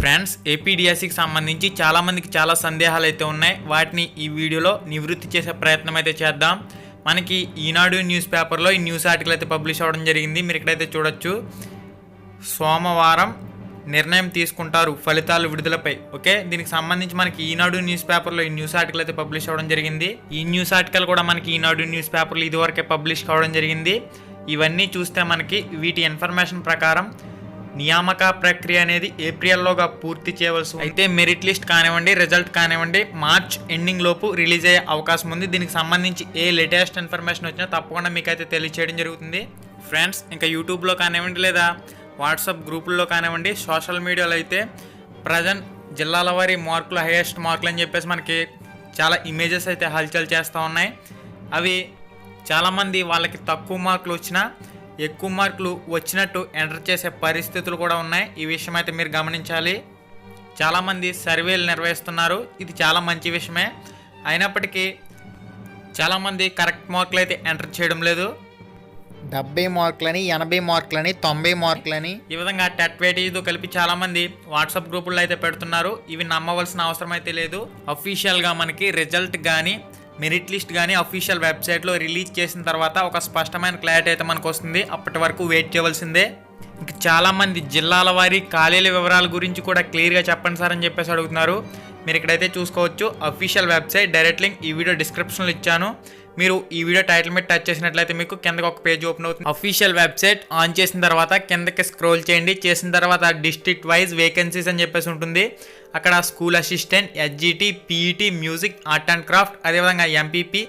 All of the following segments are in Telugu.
ఫ్రెండ్స్ ఏపీడిఎస్సికి సంబంధించి చాలామందికి చాలా సందేహాలు అయితే ఉన్నాయి. వాటిని ఈ వీడియోలో నివృత్తి చేసే ప్రయత్నం అయితే చేద్దాం. మనకి ఈనాడు న్యూస్ పేపర్లో ఈ న్యూస్ ఆర్టికల్ అయితే పబ్లిష్ అవ్వడం జరిగింది. మీరు ఇక్కడైతే చూడొచ్చు. సోమవారం నిర్ణయం తీసుకుంటారు ఫలితాలు విడుదలపై. ఓకే? దీనికి సంబంధించి మనకి ఈనాడు న్యూస్ పేపర్లో ఈ న్యూస్ ఆర్టికల్ అయితే పబ్లిష్ అవ్వడం జరిగింది. ఈ న్యూస్ ఆర్టికల్ కూడా మనకి ఈనాడు న్యూస్ పేపర్లో ఇదివరకే పబ్లిష్ కావడం జరిగింది. ఇవన్నీ చూస్తే మనకి వీటి ఇన్ఫర్మేషన్ ప్రకారం నియామక ప్రక్రియ అనేది ఏప్రిల్లోగా పూర్తి చేయవలసి అయితే మెరిట్ లిస్ట్ కానివ్వండి రిజల్ట్ కానివ్వండి మార్చ్ ఎండింగ్ లోపు రిలీజ్ అయ్యే అవకాశం ఉంది. దీనికి సంబంధించి ఏ లేటెస్ట్ ఇన్ఫర్మేషన్ వచ్చినా తప్పకుండా మీకు అయితే తెలియచేయడం జరుగుతుంది. ఫ్రెండ్స్ ఇంకా యూట్యూబ్లో కానివ్వండి లేదా వాట్సాప్ గ్రూపుల్లో కానివ్వండి సోషల్ మీడియాలో అయితే ప్రజెంట్ జిల్లాల వారి మార్కులు హైయెస్ట్ మార్కులు అని చెప్పేసి మనకి చాలా ఇమేజెస్ అయితే హల్చల్ చేస్తూ ఉన్నాయి. అవి చాలామంది వాళ్ళకి తక్కువ మార్కులు వచ్చినా ఎక్కువ మార్కులు వచ్చినట్టు ఎంటర్ చేసే పరిస్థితులు కూడా ఉన్నాయి. ఈ విషయం అయితే మీరు గమనించాలి. చాలామంది సర్వేలు నిర్వహిస్తున్నారు. ఇది చాలా మంచి విషయమే. అయినప్పటికీ చాలామంది కరెక్ట్ మార్కులు అయితే ఎంటర్ చేయడం లేదు. డెబ్బై మార్కులని ఎనభై మార్కులని తొంభై మార్కులని ఈ విధంగా టెట్ వేటీతో కలిపి చాలా మంది వాట్సాప్ గ్రూపుల్లో అయితే పెడుతున్నారు. ఇవి నమ్మవలసిన అవసరం అయితే లేదు. అఫీషియల్గా మనకి రిజల్ట్ కానీ మెరిట్ లిస్ట్ కానీ అఫీషియల్ వెబ్సైట్లో రిలీజ్ చేసిన తర్వాత ఒక స్పష్టమైన క్లారిటీ అయితే మనకు వస్తుంది అప్పటి వరకు వెయిట్ చేయవలసిందే. ఇంక చాలామంది జిల్లాల వారి ఖాళీల వివరాల గురించి కూడా క్లియర్గా చెప్పండి సార్ అని చెప్పేసి అడుగుతున్నారు. మీరు ఇక్కడైతే చూసుకోవచ్చు. అఫీషియల్ వెబ్సైట్ డైరెక్ట్ లింక్ ఈ వీడియో డిస్క్రిప్షన్లో ఇచ్చాను. మీరు ఈ వీడియో టైటిల్ మీద టచ్ చేసినట్లయితే మీకు కిందకి ఒక పేజ్ ఓపెన్ అవుతుంది. అఫీషియల్ వెబ్సైట్ ఆన్ చేసిన తర్వాత కిందకి స్క్రోల్ చేయండి. చేసిన తర్వాత డిస్ట్రిక్ట్ వైజ్ వేకెన్సీస్ అని చెప్పేసి ఉంటుంది. అక్కడ school assistant SGT PET music art and craft అదేవిధంగా ఎంపీపీ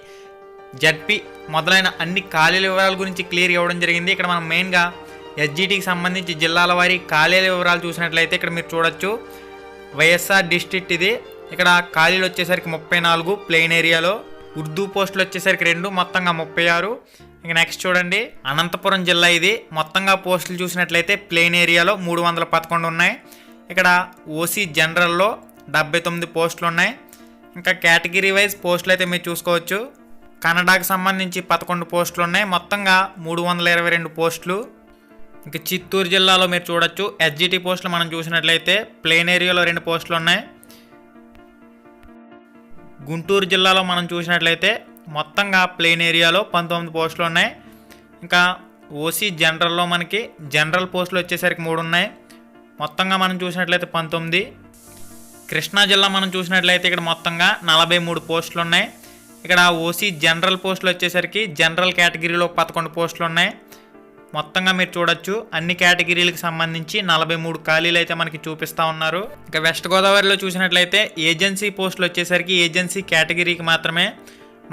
జడ్పీ మొదలైన అన్ని ఖాళీల వివరాల గురించి క్లియర్ ఇవ్వడం జరిగింది. ఇక్కడ మనం మెయిన్గా ఎస్జిటికి సంబంధించి జిల్లాల వారి ఖాళీల వివరాలు చూసినట్లయితే ఇక్కడ మీరు చూడొచ్చు. వైఎస్ఆర్ డిస్ట్రిక్ట్ ఇది. ఇక్కడ ఖాళీలు వచ్చేసరికి ముప్పై నాలుగు ప్లెయిన్ ఏరియాలో ఉర్దూ పోస్టులు వచ్చేసరికి రెండు మొత్తంగా ముప్పై ఆరు. ఇక నెక్స్ట్ చూడండి. అనంతపురం జిల్లా ఇది. మొత్తంగా పోస్టులు చూసినట్లయితే ప్లెయిన్ ఏరియాలో మూడు వందల పదకొండు ఉన్నాయి. ఇక్కడ ఓసీ జనరల్లో డెబ్బై తొమ్మిది పోస్టులు ఉన్నాయి. ఇంకా కేటగిరీ వైజ్ పోస్టులు అయితే మీరు చూసుకోవచ్చు. కన్నడకు సంబంధించి పదకొండు పోస్టులు ఉన్నాయి. మొత్తంగా మూడు వందల ఇరవై రెండు పోస్టులు. ఇంకా చిత్తూరు జిల్లాలో మీరు చూడొచ్చు. ఎస్జిటి పోస్టులు మనం చూసినట్లయితే ప్లెయిన్ ఏరియాలో రెండు పోస్టులు ఉన్నాయి. గుంటూరు జిల్లాలో మనం చూసినట్లయితే మొత్తంగా ప్లెయిన్ ఏరియాలో పంతొమ్మిది పోస్టులు ఉన్నాయి. ఇంకా ఓసీ జనరల్లో మనకి జనరల్ పోస్టులు వచ్చేసరికి మూడు ఉన్నాయి. మొత్తంగా మనం చూసినట్లయితే పంతొమ్మిది. కృష్ణా జిల్లా మనం చూసినట్లయితే ఇక్కడ మొత్తంగా నలభై మూడు పోస్టులు ఉన్నాయి. ఇక్కడ ఓసీ జనరల్ పోస్టులు వచ్చేసరికి జనరల్ కేటగిరీలో పదకొండు పోస్టులు ఉన్నాయి. మొత్తంగా మీరు చూడొచ్చు. అన్ని కేటగిరీలకు సంబంధించి నలభై మూడు ఖాళీలు అయితే మనకి చూపిస్తూ ఉన్నారు. ఇక వెస్ట్ గోదావరిలో చూసినట్లయితే ఏజెన్సీ పోస్టులు వచ్చేసరికి ఏజెన్సీ కేటగిరీకి మాత్రమే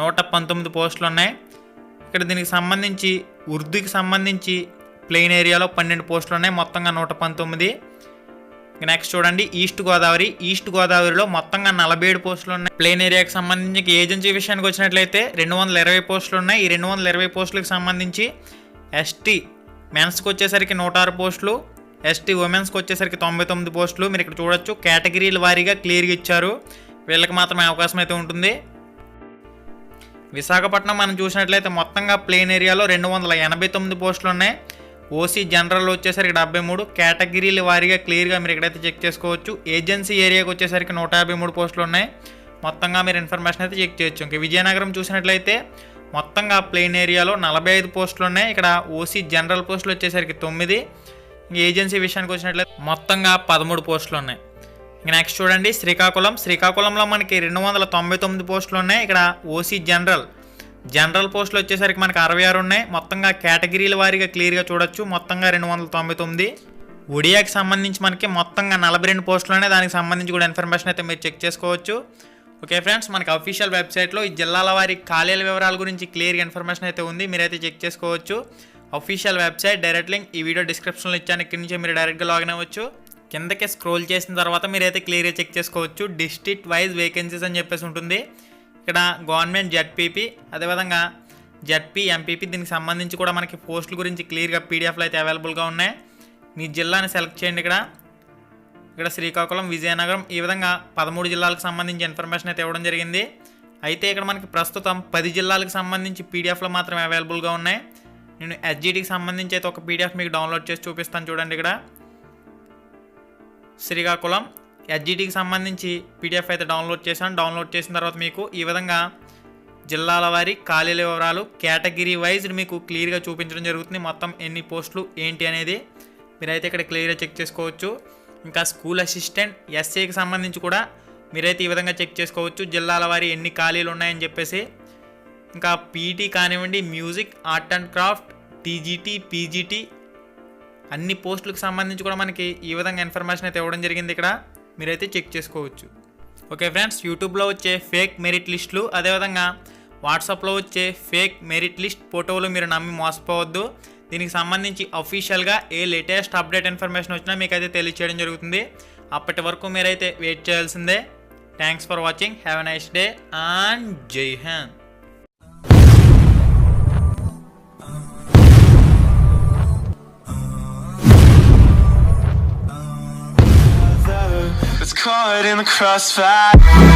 నూట పంతొమ్మిది పోస్టులు ఉన్నాయి. ఇక్కడ దీనికి సంబంధించి ఉర్దూకి సంబంధించి ప్లెయిన్ ఏరియాలో పన్నెండు పోస్టులు ఉన్నాయి. మొత్తంగా నూట పంతొమ్మిది. నెక్స్ట్ చూడండి ఈస్ట్ గోదావరి. ఈస్ట్ గోదావరిలో మొత్తంగా నలభై ఏడు పోస్టులు ఉన్నాయి. ప్లేన్ ఏరియాకి సంబంధించి ఏజెన్సీ విషయానికి వచ్చినట్లయితే రెండు వందల ఇరవై పోస్టులు ఉన్నాయి. ఈ రెండు వందల ఇరవై పోస్టులకు సంబంధించి ఎస్టీ మెన్స్కి వచ్చేసరికి నూట ఆరు పోస్టులు ఎస్టీ ఉమెన్స్కి వచ్చేసరికి తొంభై తొమ్మిది పోస్టులు. మీరు ఇక్కడ చూడొచ్చు. కేటగిరీల వారీగా క్లియర్గా ఇచ్చారు. వీళ్ళకి మాత్రమే అవకాశం అయితే ఉంటుంది. విశాఖపట్నం మనం చూసినట్లయితే మొత్తంగా ప్లేన్ ఏరియాలో రెండు వందల ఎనభై తొమ్మిది పోస్టులు ఉన్నాయి. ఓసీ జనరల్ వచ్చేసరికి డెబ్బై మూడు. కేటగిరీల వారీగా క్లియర్గా మీరు ఇక్కడైతే చెక్ చేసుకోవచ్చు. ఏజెన్సీ ఏరియాకి వచ్చేసరికి నూట యాభై మూడు పోస్టులు ఉన్నాయి. మొత్తంగా మీరు ఇన్ఫర్మేషన్ అయితే చెక్ చేయొచ్చు. ఇంకా విజయనగరం చూసినట్లయితే మొత్తంగా ప్లెయిన్ ఏరియాలో నలభై ఐదు పోస్టులు ఉన్నాయి ఇక్కడ ఓసీ జనరల్ పోస్టులు వచ్చేసరికి తొమ్మిది. ఏజెన్సీ విషయానికి వచ్చినట్లయితే మొత్తంగా పదమూడు పోస్టులు ఉన్నాయి ఇంక నెక్స్ట్ చూడండి శ్రీకాకుళం. శ్రీకాకుళంలో మనకి రెండు వందల తొంభై తొమ్మిది పోస్టులు ఉన్నాయి ఇక్కడ ఓసీ జనరల్. జనరల్ పోస్టులు వచ్చేసరికి మనకి అరవై ఆరు ఉన్నాయి. మొత్తంగా కేటగిరీల వారీగా క్లియర్గా చూడొచ్చు. మొత్తంగా రెండు వందల తొంభై తొమ్మిది. ఒడియాకి సంబంధించి మనకి మొత్తంగా నలభై రెండు పోస్టులు ఉన్నాయి దానికి సంబంధించి కూడా ఇన్ఫర్మేషన్ అయితే మీరు చెక్ చేసుకోవచ్చు. ఓకే ఫ్రెండ్స్ మనకి అఫీషియల్ వెబ్సైట్లో ఈ జిల్లాల వారి ఖాళీల వివరాల గురించి క్లియర్గా ఇన్ఫర్మేషన్ అయితే ఉంది. మీరైతే చెక్ చేసుకోవచ్చు. అఫీషియల్ వెబ్సైట్ డైరెక్ట్ లింక్ ఈ వీడియో డిస్క్రిప్షన్లో ఇచ్చాను. ఇక్కడి నుంచి మీరు డైరెక్ట్గా లాగిన్ అవ్వచ్చు. కిందకి స్క్రోల్ చేసిన తర్వాత మీరైతే క్లియర్గా చెక్ చేసుకోవచ్చు. డిస్ట్రిక్ట్ వైజ్ వేకెన్సీస్ అని చెప్పేసి ఉంటుంది. ఇక్కడ గవర్నమెంట్ జెడ్పీపీ అదేవిధంగా జెడ్పీ ఎంపీపీ దీనికి సంబంధించి కూడా మనకి పోస్టుల గురించి క్లియర్గా పీడిఎఫ్లు అయితే అవైలబుల్గా ఉన్నాయి. మీ జిల్లాని సెలెక్ట్ చేయండి ఇక్కడ. ఇక్కడ శ్రీకాకుళం విజయనగరం ఈ విధంగా పదమూడు జిల్లాలకు సంబంధించి ఇన్ఫర్మేషన్ అయితే ఇవ్వడం జరిగింది. అయితే ఇక్కడ మనకి ప్రస్తుతం పది జిల్లాలకు సంబంధించి పీడిఎఫ్లు మాత్రమే అవైలబుల్గా ఉన్నాయి. నేను ఎస్జీటీకి సంబంధించి అయితే ఒక పీడిఎఫ్ మీకు డౌన్లోడ్ చేసి చూపిస్తాను చూడండి ఇక్కడ. శ్రీకాకుళం ఎస్జీటీకి సంబంధించి పీడిఎఫ్ అయితే డౌన్లోడ్ చేశాను. డౌన్లోడ్ చేసిన తర్వాత మీకు ఈ విధంగా జిల్లాల వారి ఖాళీల వివరాలు కేటగిరీ వైజ్ మీకు క్లియర్గా చూపించడం జరుగుతుంది. మొత్తం ఎన్ని పోస్టులు ఏంటి అనేది మీరైతే ఇక్కడ క్లియర్గా చెక్ చేసుకోవచ్చు. ఇంకా స్కూల్ అసిస్టెంట్ ఎస్ఏకి సంబంధించి కూడా మీరైతే ఈ విధంగా చెక్ చేసుకోవచ్చు. జిల్లాల వారి ఎన్ని ఖాళీలు ఉన్నాయని చెప్పేసి. ఇంకా పీటీ కానివ్వండి music art and craft TGT PGT అన్ని పోస్టులకు సంబంధించి కూడా మనకి ఈ విధంగా ఇన్ఫర్మేషన్ అయితే ఇవ్వడం జరిగింది ఇక్కడ. మీరైతే చెక్ చేసుకోవచ్చు. ఓకే ఫ్రెండ్స్ యూట్యూబ్లో వచ్చే ఫేక్ మెరిట్ లిస్టులు అదేవిధంగా వాట్సాప్లో వచ్చే ఫేక్ మెరిట్ లిస్ట్ ఫోటోలు మీరు నమ్మి మోసపోవద్దు. దీనికి సంబంధించి అఫీషియల్గా ఏ లేటెస్ట్ అప్డేట్ ఇన్ఫర్మేషన్ వచ్చినా మీకు అయితే తెలియచేయడం జరుగుతుంది. అప్పటి వరకు మీరైతే వెయిట్ చేయాల్సిందే. Thanks for watching have a nice day and Jai Hind caught in the crossfire.